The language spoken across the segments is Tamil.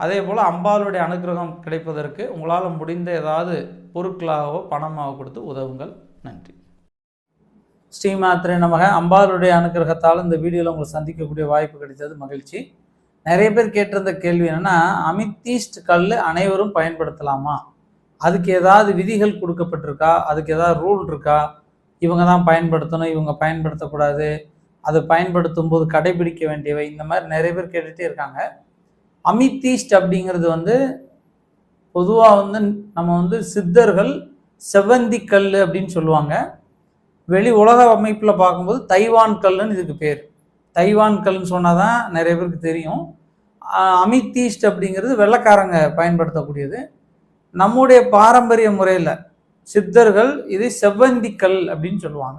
அதே போல் அம்பாளுடைய அனுகிரகம் கிடைப்பதற்கு உங்களால் முடிந்த ஏதாவது பொருட்களாகவோ பணமாகவோ கொடுத்து உதவுங்கள். நன்றி. ஸ்ரீமாத்திரை நமக. அம்பாளுடைய அனுகிரகத்தால் இந்த வீடியோவில் உங்களை சந்திக்கக்கூடிய வாய்ப்பு கிடைத்தது மகிழ்ச்சி. நிறைய பேர் கேட்டிருந்த கேள்வி என்னென்னா அமித்தீஸ்ட் கல் அனைவரும் பயன்படுத்தலாமா? அதுக்கு ஏதாவது விதிகள் கொடுக்கப்பட்டிருக்கா? அதுக்கு ஏதாவது ரூல் இருக்கா? இவங்க தான் பயன்படுத்தணும் இவங்க பயன்படுத்தக்கூடாது. அதை பயன்படுத்தும் போது கடைபிடிக்க வேண்டியவை இந்த மாதிரி நிறைய பேர் கேட்டுகிட்டே இருக்காங்க. அமித்தீஸ்ட் அப்படிங்கிறது வந்து பொதுவாக வந்து நம்ம வந்து சித்தர்கள் செவ்வந்தி கல் அப்படின்னு சொல்லுவாங்க. வெளி உலக அமைப்பில் பார்க்கும்போது தைவான் கல்லுன்னு இதுக்கு பேர். தைவான் கல்னு சொன்னால் தான் நிறைய பேருக்கு தெரியும். அமித்தீஸ்ட் அப்படிங்கிறது வெள்ளைக்காரங்க பயன்படுத்தக்கூடியது. நம்முடைய பாரம்பரிய முறையில் சித்தர்கள் இது செவ்வந்தி கல் அப்படின்னு சொல்லுவாங்க.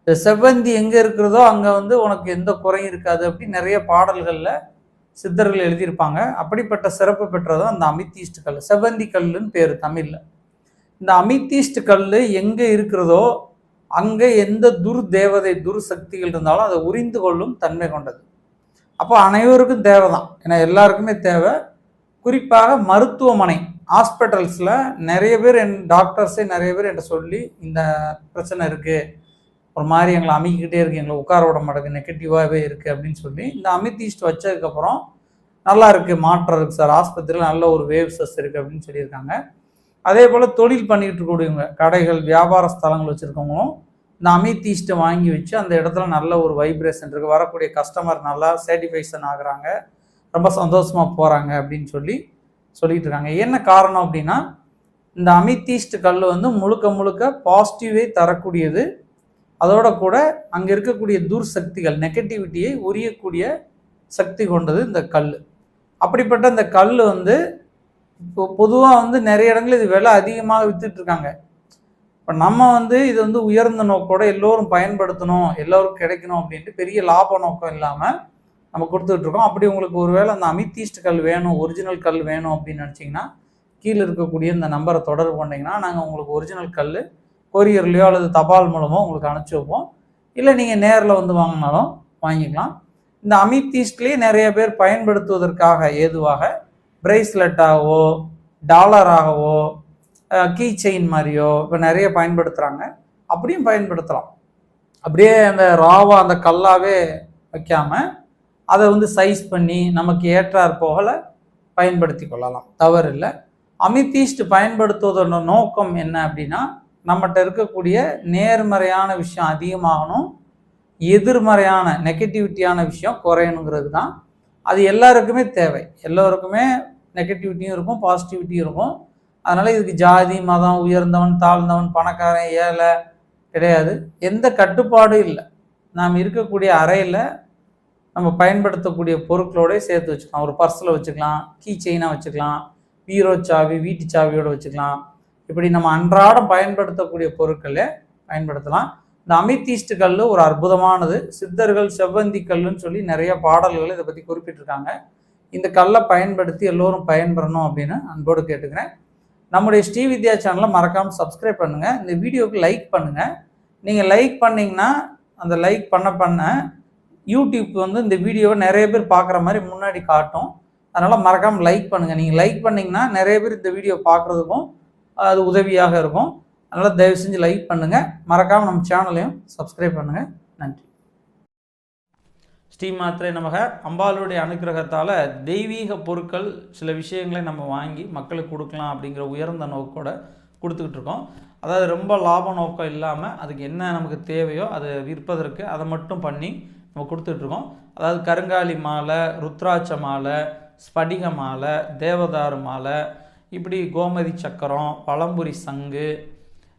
இந்த செவ்வந்தி எங்கே இருக்கிறதோ அங்கே வந்து உனக்கு எந்த குறையும் இருக்காது அப்படின்னு நிறைய பாடல்களில் சித்தர்கள் எழுதியிருப்பாங்க. அப்படிப்பட்ட சிறப்பு பெற்றதும் அந்த அமித்தீஸ்ட் கல் செவ்வந்தி கல்லுன்னு பேர் தமிழில். இந்த அமித்தீஸ்ட் கல் எங்கே இருக்கிறதோ அங்கே எந்த துர் தேவதை துர் சக்திகள் இருந்தாலும் அதை உரிந்து கொள்ளும் தன்மை கொண்டது. அப்போ அனைவருக்கும் தேவை தான் ஏன்னா எல்லாருக்குமே தேவை. குறிப்பாக மருத்துவமனை ஹாஸ்பிட்டல்ஸில் நிறைய பேர் என் டாக்டர்ஸே நிறைய பேர் என்கிட்ட சொல்லி இந்த பிரச்சனை இருக்குது ஒரு மாதிரி எங்களை அமைக்கிக்கிட்டே இருக்கு. எங்களை உட்கார விட மாட்டேங்குது. நெகட்டிவாகவே இருக்குது அப்படின்னு சொல்லி இந்த அமித்தீஸ்ட் வச்சதுக்கப்புறம் நல்லா இருக்குது மாற்றம் இருக்குது சார். ஆஸ்பத்திரியில் நல்ல ஒரு வேவ்ஸஸ் இருக்குது அப்படின்னு சொல்லியிருக்காங்க. அதே போல் தொழில் பண்ணிக்கிட்டு இருக்கக்கூடியவங்க கடைகள் வியாபார ஸ்தலங்கள் வச்சுருக்கவங்களும் இந்த அமித்தீஸ்ட்டை வாங்கி வச்சு அந்த இடத்துல நல்ல ஒரு வைப்ரேஷன் இருக்குது வரக்கூடிய கஸ்டமர் நல்லா சேட்டிஃபைஷன் ஆகுறாங்க. ரொம்ப சந்தோஷமாக போகிறாங்க அப்படின்னு சொல்லி சொல்லிகிட்டு இருக்காங்க. என்ன காரணம் அப்படின்னா இந்த அமித்தீஸ்ட் கல் வந்து முழுக்க முழுக்க பாசிட்டிவே தரக்கூடியது. அதோட கூட அங்கே இருக்கக்கூடிய துர் சக்திகள் நெகட்டிவிட்டியை உரியக்கூடிய சக்தி கொண்டது இந்த கல் அப்படிப்பட்ட இந்த கல் வந்து இப்போ பொதுவாக வந்து நிறைய இடங்கள் இது விலை அதிகமாக விற்றுட்ருக்காங்க இப்போ நம்ம வந்து இது வந்து உயர்ந்த நோக்கோட எல்லோரும் பயன்படுத்தணும் எல்லோருக்கும் கிடைக்கணும் அப்படின்ட்டு பெரிய லாப நோக்கம் இல்லாமல் நம்ம கொடுத்துட்ருக்கோம் அப்படி உங்களுக்கு ஒருவேளை அந்த அமித்தீஸ்ட் கல் வேணும் ஒரிஜினல் கல் வேணும் அப்படின்னு நினச்சிங்கன்னா கீழே இருக்கக்கூடிய இந்த நம்பரை தொடர்பு பண்ணிங்கன்னா நாங்கள் உங்களுக்கு ஒரிஜினல் கல் கொரியர்லையோ அல்லது தபால் மூலமோ உங்களுக்கு அனுப்பிச்சி வைப்போம். இல்லை நீங்கள் நேரில் வந்து வாங்கினாலும் வாங்கிக்கலாம். இந்த அமித்தீஸ்ட்லேயே நிறைய பேர் பயன்படுத்துவதற்காக ஏதுவாக பிரேஸ்லெட்டாகவோ டாலராகவோ கீ செயின் மாதிரியோ இப்போ நிறைய பயன்படுத்துகிறாங்க அப்படியும் பயன்படுத்தலாம். அப்படியே அந்த ராவா அந்த கல்லாவே வைக்காமல் அதை வந்து சைஸ் பண்ணி நமக்கு ஏற்றார் போகல பயன்படுத்தி கொள்ளலாம். தவறு இல்லை அமித்தீஸ்ட் பயன்படுத்துவதோட நோக்கம் என்ன அப்படின்னா நம்மகிட்ட இருக்கக்கூடிய நேர்மறையான விஷயம் அதிகமாகணும். எதிர்மறையான நெகட்டிவிட்டியான விஷயம் குறையணுங்கிறது தான் அது எல்லாருக்குமே தேவை. எல்லோருக்குமே நெகட்டிவிட்டியும் இருக்கும் பாசிட்டிவிட்டியும் இருக்கும். அதனால் இதுக்கு ஜாதி மதம் உயர்ந்தவன் தாழ்ந்தவன் பணக்காரன் ஏழை கிடையாது. எந்த கட்டுப்பாடும் இல்லை. நாம் இருக்கக்கூடிய அறையில் நம்ம பயன்படுத்தக்கூடிய பொருட்களோடய சேர்த்து வச்சுக்கலாம். ஒரு பர்ஸில் வச்சுக்கலாம் கீ செயினாக வச்சுக்கலாம் பீரோ சாவி வீட்டு சாவியோடு வச்சுக்கலாம். இப்படி நம்ம அன்றாடம் பயன்படுத்தக்கூடிய பொருட்களை பயன்படுத்தலாம். இந்த அமித்தீஸ்ட் கல் ஒரு அற்புதமானது சித்தர்கள் செவ்வந்தி கல்லுன்னு சொல்லி நிறைய பாடல்கள் இதை பற்றி குறிப்பிட்டிருக்காங்க. இந்த கல்லை பயன்படுத்தி எல்லோரும் பயன்பெறணும் அப்படின்னு அன்போடு கேட்டுக்கிறேன். நம்முடைய ஸ்ரீ வித்யா சேனலை மறக்காமல் சப்ஸ்கிரைப் பண்ணுங்கள் இந்த வீடியோவுக்கு லைக் பண்ணுங்கள் நீங்கள் லைக் பண்ணிங்கன்னா அந்த லைக் பண்ண பண்ண யூடியூப் வந்து இந்த வீடியோவை நிறைய பேர் பார்க்குற மாதிரி முன்னாடி காட்டும். அதனால் மறக்காமல் லைக் பண்ணுங்கள் நீங்கள் லைக் பண்ணிங்கன்னா நிறைய பேர் இந்த வீடியோ பார்க்குறதுக்கும் அது உதவியாக இருக்கும். அதனால் தயவு செஞ்சு லைக் பண்ணுங்கள் மறக்காமல் நம்ம சேனலையும் சப்ஸ்கிரைப் பண்ணுங்கள் நன்றி. ஸ்ரீ மாத்திரை நமக. அம்பாளுடைய அனுக்கிரகத்தால் தெய்வீக பொருட்கள் சில விஷயங்களை நம்ம வாங்கி மக்களுக்கு கொடுக்கலாம் அப்படிங்கிற உயர்ந்த நோக்கோட கொடுத்துக்கிட்டு இருக்கோம். அதாவது ரொம்ப லாப நோக்கம் இல்லாமல் அதுக்கு என்ன நமக்கு தேவையோ அதை விற்பதற்கு அதை மட்டும் பண்ணி நம்ம கொடுத்துட்ருக்கோம் அதாவது கருங்காலி மாலை ருத்ராட்ச மாலை ஸ்படிக மாலை தேவதாரு மாலை இப்படி கோமதி சக்கரம் பழம்புரி சங்கு